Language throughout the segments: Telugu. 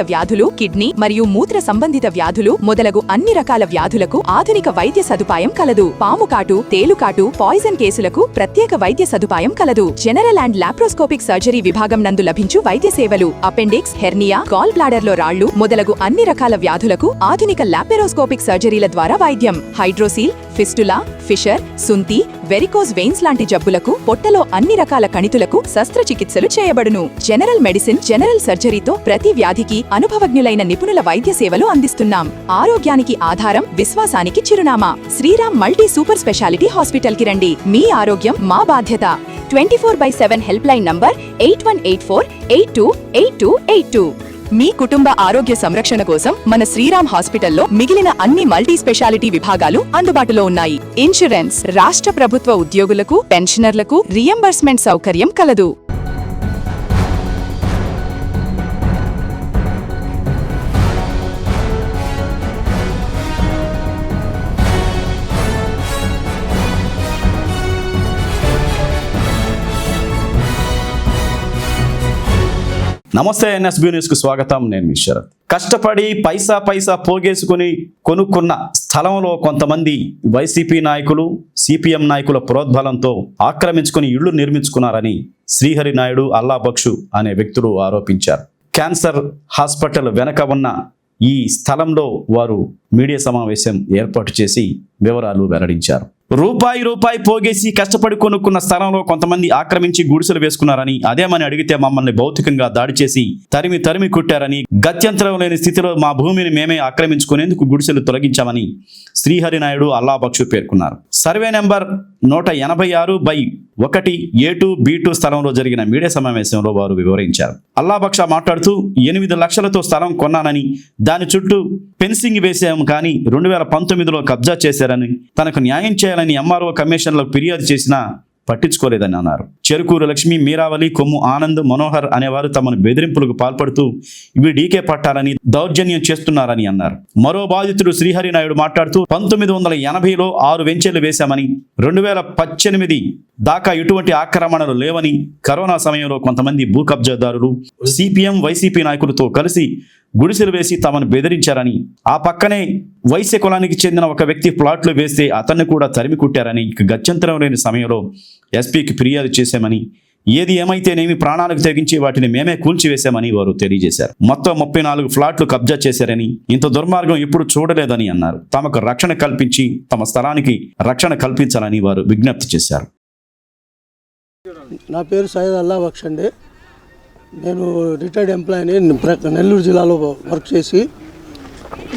వ్యాధులు కిడ్నీ మరియు మూత్ర సంబంధిత వ్యాధులు మొదలగు అన్ని రకాల వ్యాధులకు ఆధునిక వైద్య సదుపాయం కలదు. పాముకాటు తేలుకాటు పాయిజన్ కేసులకు ప్రత్యేక వైద్య సదుపాయం కలదు. జనరల్ అండ్ లాప్రోస్కోపిక్ సర్జరీ విభాగం నందు లభించు వైద్య సేవలు అపెండిక్స్ హెర్నియా గాల్ బ్లాడర్లో రాళ్ళు మొదలగు అన్ని రకాల వ్యాధులకు ఆధునిక లాపెరోస్కోపిక్ సర్జరీల ద్వారా వైద్యం. హైడ్రోసీల్ ఫిస్టులా ఫిషర్ సుంతి వెరికోజ్ వెయిన్స్ లాంటి జబ్బులకు పొట్టలో అన్ని రకాల కణితులకు శస్త్రచికిత్సలు చేయబడును. జనరల్ మెడిసిన్ జనరల్ సర్జరీతో ప్రతి వ్యాధికి అనుభవజ్ఞులైన నిపుణుల వైద్య సేవలు అందిస్తున్నాం. ఆరోగ్యానికి ఆధారం విశ్వాసానికి చిరునామా. శ్రీరామ్ మల్టీ సూపర్ స్పెషాలిటీ హాస్పిటల్కి రండి. మీ ఆరోగ్యం మా బాధ్యత. Twenty four by seven help line number eight one eight four eight two eight two eight two. మీ కుటుంబ ఆరోగ్య సంరక్షణ కోసం మన శ్రీరామ్ హాస్పిటల్లో మిగిలిన అన్ని మల్టీ స్పెషాలిటీ విభాగాలు అందుబాటులో ఉన్నాయి. ఇన్సూరెన్స్ రాష్ట్ర ప్రభుత్వ ఉద్యోగులకు పెన్షనర్లకు రియంబర్స్మెంట్ సౌకర్యం కలదు. నమస్తే ఎన్ఎస్బి న్యూస్కు స్వాగతం. నేను మీ శరత్. కష్టపడి పైసా పైసా పోగేసుకుని కొనుక్కున్న స్థలంలో కొంతమంది వైసీపీ నాయకులు సిపిఎం నాయకుల ప్రోద్బలంతో ఆక్రమించుకుని ఇళ్ళు నిర్మించుకున్నారని శ్రీహరి నాయుడు అల్లాబక్షు అనే వ్యక్తులు ఆరోపించారు. క్యాన్సర్ హాస్పిటల్ వెనక ఉన్న ఈ స్థలంలో వారు మీడియా సమావేశం ఏర్పాటు చేసి వివరాలు వెల్లడించారు. రూపాయి రూపాయి పోగేసి కష్టపడి కొనుక్కున్న స్థలంలో కొంతమంది ఆక్రమించి గుడిసెలు వేసుకున్నారని అదేమని అడిగితే మమ్మల్ని భౌతికంగా దాడి చేసి తరిమి తరిమి కుట్టారని గత్యంతరం లేని స్థితిలో మా భూమిని మేమే ఆక్రమించుకునేందుకు గుడిసెలు తొలగించామని శ్రీహరి నాయుడు అల్లాబక్షు పేర్కొన్నారు. సర్వే నెంబర్ నూట ఎనభై ఆరు బై ఒకటి ఏ టూ బి టూ స్థలంలో జరిగిన మీడియా సమావేశంలో వారు వివరించారు. అల్లాబక్ష మాట్లాడుతూ ఎనిమిది లక్షలతో స్థలం కొన్నానని దాని చుట్టూ ఫెన్సింగ్ వేసాము కానీ రెండు వేల పంతొమ్మిదిలో కబ్జా చేశారని తనకు న్యాయం చేయాలని ఎంఆర్ఓ కమిషన్లో ఫిర్యాదు చేసినా పట్టించుకోలేదని అన్నారు. చెరుకూరు లక్ష్మి మీరావళి కొమ్ము ఆనంద్ మనోహర్ అనేవారు తమను బెదిరింపులకు పాల్పడుతూ ఇవి డీకే పట్టాలని దౌర్జన్యం చేస్తున్నారని అన్నారు. మరో బాధితుడు శ్రీహరి నాయుడు మాట్లాడుతూ పంతొమ్మిది వందల ఎనభైలో ఆరు వెంచర్లు వేశామని రెండు వేల పద్దెనిమిది దాకా ఎటువంటి ఆక్రమణలు లేవని కరోనా సమయంలో కొంతమంది భూ కబ్జాదారులు సిపిఎం వైసీపీ నాయకులతో కలిసి గుడిసెలు వేసి తమను బెదిరించారని ఆ పక్కనే వైశ్య కులానికి చెందిన ఒక వ్యక్తి ప్లాట్లు వేస్తే అతన్ని కూడా తరిమి కుట్టారని గత్యంతరం లేని సమయంలో ఎస్పీకి ఫిర్యాదు చేశామని ఏది ఏమైతేనేమి ప్రాణాలకు తెగించి వాటిని మేమే కూల్చివేశామని వారు తెలియజేశారు. మొత్తం ముప్పై నాలుగు ఫ్లాట్లు కబ్జా చేశారని ఇంత దుర్మార్గం ఎప్పుడు చూడలేదని అన్నారు. తమకు రక్షణ కల్పించి తమ స్థలానికి రక్షణ కల్పించాలని వారు విజ్ఞప్తి చేశారు. నా పేరు సయ్యద్ అల్లా బక్ష్ అండి. నేను రిటైర్డ్ ఎంప్లాయీని నెల్లూరు జిల్లాలో వర్క్ చేసి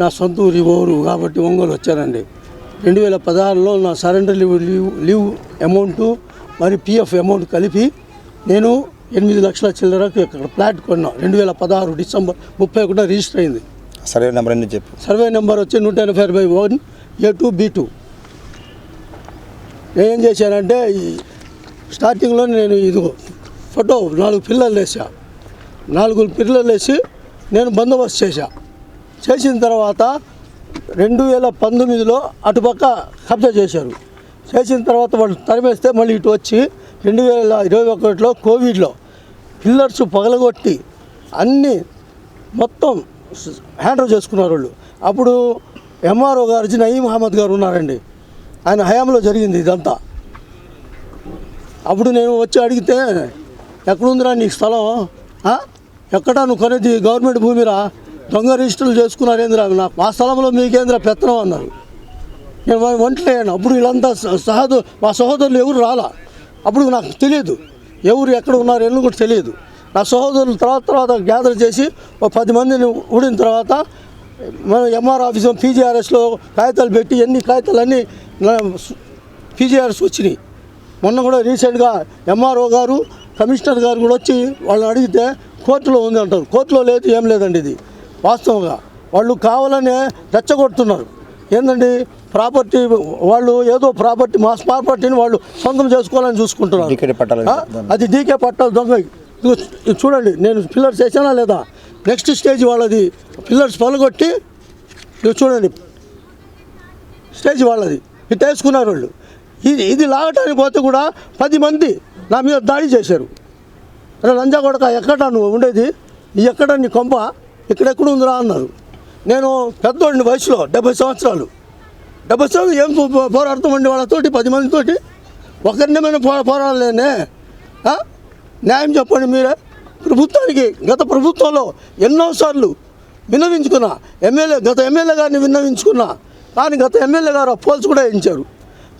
నా సొంత ఊరి ఊరు కాబట్టి ఒంగోలు వచ్చానండి. రెండు వేల పదహారులో నా surrender leave leave leave amount మరి పిఎఫ్ అమౌంట్ కలిపి నేను ఎనిమిది లక్షల చిల్లరకు ఇక్కడ ఫ్లాట్ కొన్నా. రెండు వేల పదహారు డిసెంబర్ ముప్పై ఒకటో రిజిస్టర్ అయింది. సర్వే నెంబర్ అన్ని చెప్పు? సర్వే నెంబర్ వచ్చి నూట ఎనభై by one A two B two. నేనేం చేశానంటే ఈ స్టార్టింగ్లో నేను ఇది ఫోటో నాలుగు పిల్లలు వేసా నాలుగు పిల్లలు వేసి నేను బందోబస్తు చేశా. చేసిన తర్వాత రెండు వేల పంతొమ్మిదిలో అటుపక్క కబ్జా చేశారు. చేసిన తర్వాత వాళ్ళు తరిమేస్తే మళ్ళీ ఇటు వచ్చి రెండు వేల ఇరవై ఒకటిలో కోవిడ్లో పిల్లర్స్ పగలగొట్టి అన్నీ మొత్తం హ్యాండ్ ఓవర్ చేసుకున్నారు వాళ్ళు. అప్పుడు ఎంఆర్ఓ గారు నయీం అహ్మద్ గారు ఉన్నారండి. ఆయన హయాంలో జరిగింది ఇదంతా. అప్పుడు నేను వచ్చి అడిగితే ఎక్కడుందిరా నీ స్థలం? ఎక్కడా నువ్వు కొనేది గవర్నమెంట్ భూమిరా? దొంగ రిజిస్టర్లు చేసుకున్నారేంద్రా? నాకు మా స్థలంలో మీకేంద్రా పెత్తనం? అన్నారు. నేను వా- ఒంటలేను అప్పుడు వీళ్ళంతా సహోదరు మా సహోదరులు ఎవరు రాలా. అప్పుడు నాకు తెలియదు. ఎవరు ఎక్కడ ఉన్నారు ఎన్ని కూడా తెలియదు. నా సహోదరులు తర్వాత తర్వాత గ్యాదర్ చేసి ఒక పది మందిని ఊడిన తర్వాత మనం ఎంఆర్ ఆఫీస్ పీజీఆర్ఎస్లో కాగితాలు పెట్టి ఎన్ని కాగితాలు అన్నీ పీజీఆర్ఎస్ వచ్చినాయి. మొన్న కూడా రీసెంట్గా ఎంఆర్ఓ గారు కమిషనర్ గారు కూడా వచ్చి వాళ్ళని అడిగితే కోర్టులో ఉంది అంటారు. కోర్టులో లేదు ఏం లేదండి ఇది. వాస్తవంగా వాళ్ళు కావాలనే రెచ్చగొడుతున్నారు. ఏంటండి ప్రాపర్టీ వాళ్ళు ఏదో ప్రాపర్టీ మాస్ ప్రాపర్టీని వాళ్ళు సొంతం చేసుకోవాలని చూసుకుంటున్నారు? అది డీకే పట్టాలి దొంగ. చూడండి నేను పిల్లర్స్ వేసానా లేదా? నెక్స్ట్ స్టేజ్ వాళ్ళది. పిల్లర్స్ పలగొట్టి చూడండి. స్టేజ్ వాళ్ళది. ఇటు వేసుకున్నారు వాళ్ళు. ఇది ఇది లాగటానికి పోతే కూడా పది మంది నా మీద దాడి చేశారు. అరే లంజా కొడక ఎక్కడ నువ్వు ఉండేది? ఎక్కడ నీ కొంప? ఇక్కడెక్కడ ఉందిరా అన్నారు. నేను పెద్దోడిని వయసులో డెబ్బై సంవత్సరాలు. డెబ్బై సంవత్సరాలు ఏం పో- పోరాడతామండి వాళ్ళతోటి పది మందితోటి? ఒకరినేమైనా పో పోరాడలేనే? న్యాయం చెప్పండి మీరే. ప్రభుత్వానికి గత ప్రభుత్వంలో ఎన్నోసార్లు విన్నవించుకున్నా. ఎమ్మెల్యే గత ఎమ్మెల్యే గారిని విన్నవించుకున్నా. కానీ గత ఎమ్మెల్యే గారు పోల్స్ కూడా వేయించారు.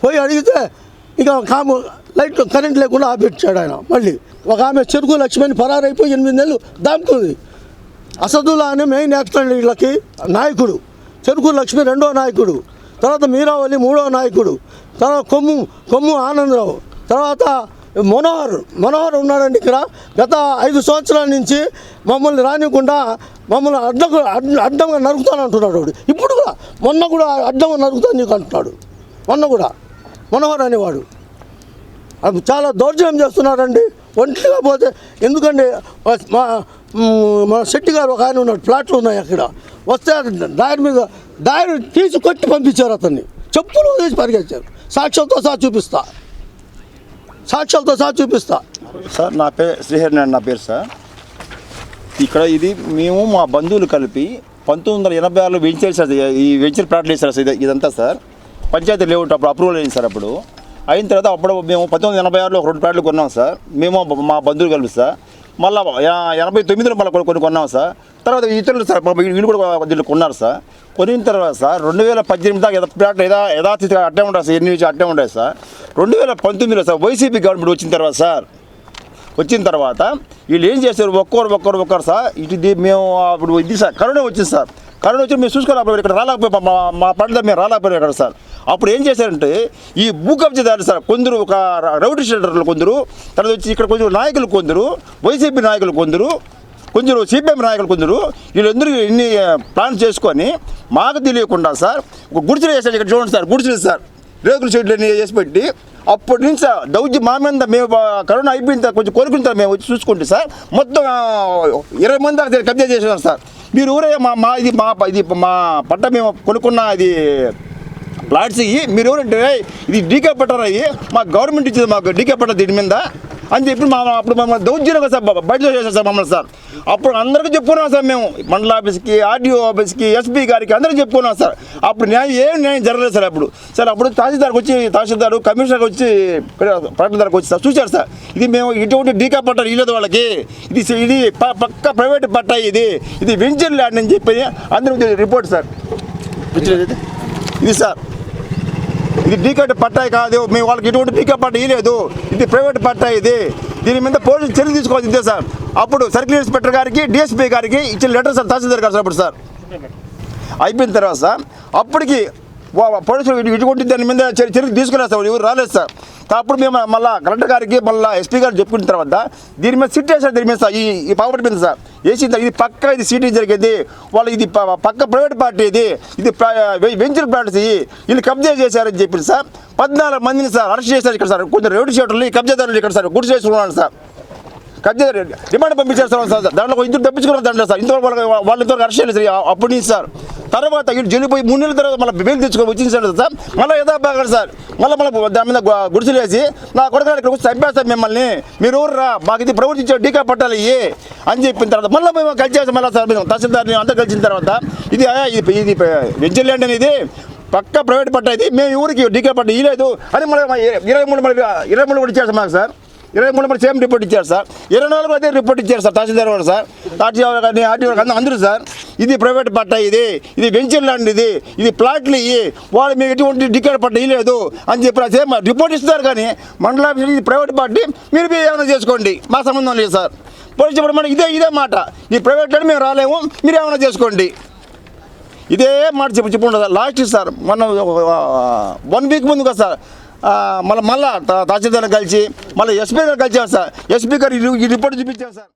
పోయి అడిగితే ఇక కాము లైట్ కరెంట్ లేకుండా ఆపెట్టాడు ఆయన. మళ్ళీ ఒక ఆమె చెరుకు లక్ష్మణ్ పరారైపోయి ఎనిమిది నెలలు దాముకుంది. అసదుల్లా అనే మెయిన్ యాక్టర్ వీళ్ళకి. నాయకుడు. చెరుకు లక్ష్మి రెండో నాయకుడు. తర్వాత మీరావళి మూడో నాయకుడు తర్వాత కొమ్ము కొమ్ము ఆనందరావు తర్వాత మనోహర్ మనోహర్ ఉన్నాడండి ఇక్కడ. గత ఐదు సంవత్సరాల నుంచి మమ్మల్ని రానివ్వకుండా మమ్మల్ని అడ్డకు అడ్డ- అడ్డంగా నరుకుతాను అంటున్నాడు వాడు. ఇప్పుడు కూడా మొన్న కూడా అడ్డంగా నరుకుతాను నీకు అంటున్నాడు. మొన్న కూడా మనోహర్ అనేవాడు. చాలా దౌర్జన్యం చేస్తున్నారండి ఒంటిగా పోతే ఎందుకండి? మా మన శెట్టి గారు ఒక ఆయన ఉన్నాడు ప్లాట్లు ఉన్నాయి అక్కడ. వస్తే దారి మీద దారి తీసి కొట్టి పంపించారు అతన్ని. చెప్పులు వదిలేసి పరిగెత్తారు. సాక్ష్యాలతో సహా చూపిస్తా. సాక్ష్యాలతో సహా చూపిస్తా. సార్ నా పేరు శ్రీహరి నా పేరు సార్. ఇక్కడ ఇది మేము మా బంధువులు కలిపి పంతొమ్మిది వందల ఎనభై ఆరులో వెంచర్ సార్ ఈ వెంచర్ ప్లాట్లు వేసారు సార్ ఇదంతా సార్. పంచాయతీ లేవుంటే అప్పుడు అప్రూవల్ అయింది సార్ అప్పుడు. అయిన తర్వాత అప్పుడు మేము పంతొమ్మిది వందల ఎనభై ఆరులో ఒక రెండు ప్లాట్లు కొన్నాం సార్. మేము మా బంధువులు కలిపి సార్. మళ్ళీ ఎనభై తొమ్మిదిలో మళ్ళీ కొన్ని కొన్నాం సార్. తర్వాత ఇతరులు సార్ మా వీళ్ళు కూడా దీంట్లో కొన్నారు సార్. కొనిన తర్వాత సార్ రెండు వేల పద్దెనిమిది దాకా యథా ప్లాట్లు యథా యథాస్థితిగా అట్టే ఉంటాయి సార్ ఎన్ని నుంచి అట్టే ఉంటాయి సార్. రెండు వేల పంతొమ్మిదిలో సార్ వైసీపీ గవర్నమెంట్ వచ్చిన తర్వాత సార్ వచ్చిన తర్వాత వీళ్ళు ఏం చేశారు? ఒక్కరు ఒక్కరు ఒక్కరు సార్ ఇటు మేము అప్పుడు ఇది సార్ కరోనా వచ్చింది సార్. కరోనా వచ్చి మేము చూసుకోలేకపోయారు ఇక్కడ రాలేకపోయి మా మా పంట మేము రాలేకపోయారు ఇక్కడ సార్. అప్పుడు ఏం చేశారంటే ఈ భూ కబ్జాదారు సార్ కొందరు ఒక రౌడీ షెల్టర్లు కొందరు తర్వాత వచ్చి ఇక్కడ కొంచెం నాయకులు కొందరు వైసీపీ నాయకులు కొందరు కొందరు సిపిఎం నాయకులు కొందరు వీళ్ళందరూ ఇన్ని ప్లాన్ చేసుకొని మాకు తెలియకుండా సార్ ఒక గుడిసెలు వేసారు ఇక్కడ చూడండి సార్ గుడిసెలు సార్ రేకుల షెడ్లు వేసి పెట్టి అప్పటి నుంచి సార్ దౌర్జ మా మీద మేము కరోనా అయిపోయిన తర్వాత కొంచెం కోరుకున్న తర్వాత మేము వచ్చి చూసుకుంటే సార్ మొత్తం ఇరవై మంది దాకా కబ్జా చేసేవారు సార్. మీరు ఊరే మా మా ఇది మా ఇది మా పంట మేము కొనుక్కున్న ఇది ప్లాట్స్ ఇవి మీరు ఎవరంటే ఇది డీకే పట్టారు అయ్యి మా గవర్నమెంట్ ఇచ్చింది మాకు డీకే పట్టారు దీని మీద? అని చెప్పి మా అప్పుడు మమ్మల్ని దౌర్జన్యంగా సార్ బ- బయటలో చేశారు సార్ మమ్మల్ని సార్. అప్పుడు అందరికీ చెప్పుకున్నాం సార్ మేము మండల ఆఫీస్కి ఆర్డీఓ ఆఫీస్కి ఎస్పీ గారికి అందరికీ చెప్పుకున్నాం సార్. అప్పుడు న్యాయం ఏం న్యాయం జరగలేదు సార్ అప్పుడు. సార్ అప్పుడు తహసీల్దార్కి వచ్చి తహసీల్దార్ కమిషనర్కి వచ్చి పట్టణదారికి వచ్చి సార్ చూశారు సార్. ఇది మేము ఇటువంటి డీకా పట్టారు ఇవ్వలేదు వాళ్ళకి. ఇది ఇది పక్క ప్రైవేట్ పట్టా ఇది. ఇది వెంచర్ ల్యాండ్ అని చెప్పి అందరూ రిపోర్ట్ సార్. ఇది సార్. ఇది డీకట్ పట్టాయి కాదు. మేము వాళ్ళకి ఎటువంటి డీకా పట్ట ఇవ్వలేదు ఇది ప్రైవేట్ పట్టా ఇది. దీని మీద పోలీసులు చర్యలు తీసుకోవాల్సి ఇదే సార్. అప్పుడు సర్కిల్ ఇన్స్పెక్టర్ గారికి డిఎస్పీ గారికి ఇచ్చిన లెటర్ సార్ తహసీల్దార్ గారు సార్ అప్పుడు సార్. అయిపోయిన తర్వాత సార్ అప్పటికి పోలీసులు ఇటు- ఇటువంటి దాని మీద చర్యలు చర్య ఎవరు రాలేదు సార్. అప్పుడు మేము మళ్ళీ కలెక్టర్ గారికి మళ్ళీ ఎస్పీ గారు చెప్పుకున్న తర్వాత దీని మీద సిట్ వేసారు దీని మీద సార్ ఈ ఈ పాపటి మీద సార్. వేసిన తర్వాత ఇది పక్క ఇది సీటీ జరిగేది. వాళ్ళు ఇది పక్క ప్రైవేట్ పార్టీ ఇది. ఇది వెంచర్ ప్లాట్స్ వీళ్ళు కబ్జా చేశారని చెప్పి సార్. పద్నాలుగు మందిని సార్ అరెస్ట్ చేశారు ఇక్కడ సార్. కొంచెం రెవెన్యూ షీటర్లు కబ్జాదారులు ఇక్కడ సార్ గుర్తు చేసుకున్నాను సార్. కబ్జా డిమాండ్ పంపించారు సార్. సార్ దాంట్లో ఒక ఇద్దరు తప్పించుకున్నారు దాంట్లో సార్. ఇంతవరకు వాళ్ళకి వాళ్ళ ఇంతవరకు అరెస్ట్ చేయలేదు సార్. అప్పుడు నుంచి సార్. తర్వాత ఇటు జైలుపోయి మూడు నెలల తర్వాత మళ్ళీ బెయిల్ తెచ్చుకొని వచ్చింది సార్ సార్. మళ్ళీ యథాభాగారు సార్. మళ్ళీ మళ్ళీ దాని మీద గుడిసిలేసి గుడిసెలు వేసి నా కొడుకు ఇక్కడ వచ్చి చంపేస్తారు మిమ్మల్ని. మీరు ఊర్రా. మాకు ఇది ప్రవర్తించే డీకా పట్టాలి అని చెప్పిన తర్వాత మళ్ళీ మేము కలిసి మళ్ళీ సార్ మేము తహసీల్దార్ని అంతా కలిసిన తర్వాత ఇది ఇది ఇది ల్యాండ్ అనేది. పక్క ప్రైవేట్ పట్ట ఇది. మేము ఊరికి డీకే పట్ట ఇవ్వలేదు అని మళ్ళీ ఇరవై మూడు మళ్ళీ ఇరవై మూడు కూడా ఇచ్చేస్తాం మాకు సార్. ఇరవై మూడు మంది సేమ్ రిపోర్ట్ ఇచ్చారు సార్. ఇరవై నాలుగు అదే రిపోర్ట్ ఇచ్చారు సార్ తహసీల్దార్ వాడు సార్. తహసీల్దార్ కానీ ఆర్టీఓ కానీ అందరూ సార్. ఇది ప్రైవేట్ పట్ట ఇది. ఇది వెంచర్ ల్యాండ్ ఇది ఇది ప్లాట్లు ఇవి. వాళ్ళు మీకు ఎటువంటి టికెట్ పట్ట ఇవ్వలేదు అని చెప్పి సేమ్ రిపోర్ట్ ఇస్తారు కానీ మండల ఆఫీస్ ఇది ప్రైవేట్ పార్టీ మీరు మీరు ఏమైనా చేసుకోండి. మా సంబంధం లేదు సార్. పోలీసు చెప్పడం ఇదే ఇదే మాట. ఈ ప్రైవేట్ ల్యాండ్ మేము రాలేము మీరు ఏమైనా చేసుకోండి. ఇదే మాట చెప్పు సార్ లాస్ట్ సార్ మొన్న వన్ వీక్ ముందు కదా సార్ మళ్ళీ మళ్ళా తహసీల్దార్ని కలిసి మళ్ళీ ఎస్పీ గారు కలిసారు సార్ ఎస్పీ గారు ఈ రిపోర్ట్ చూపించారు సార్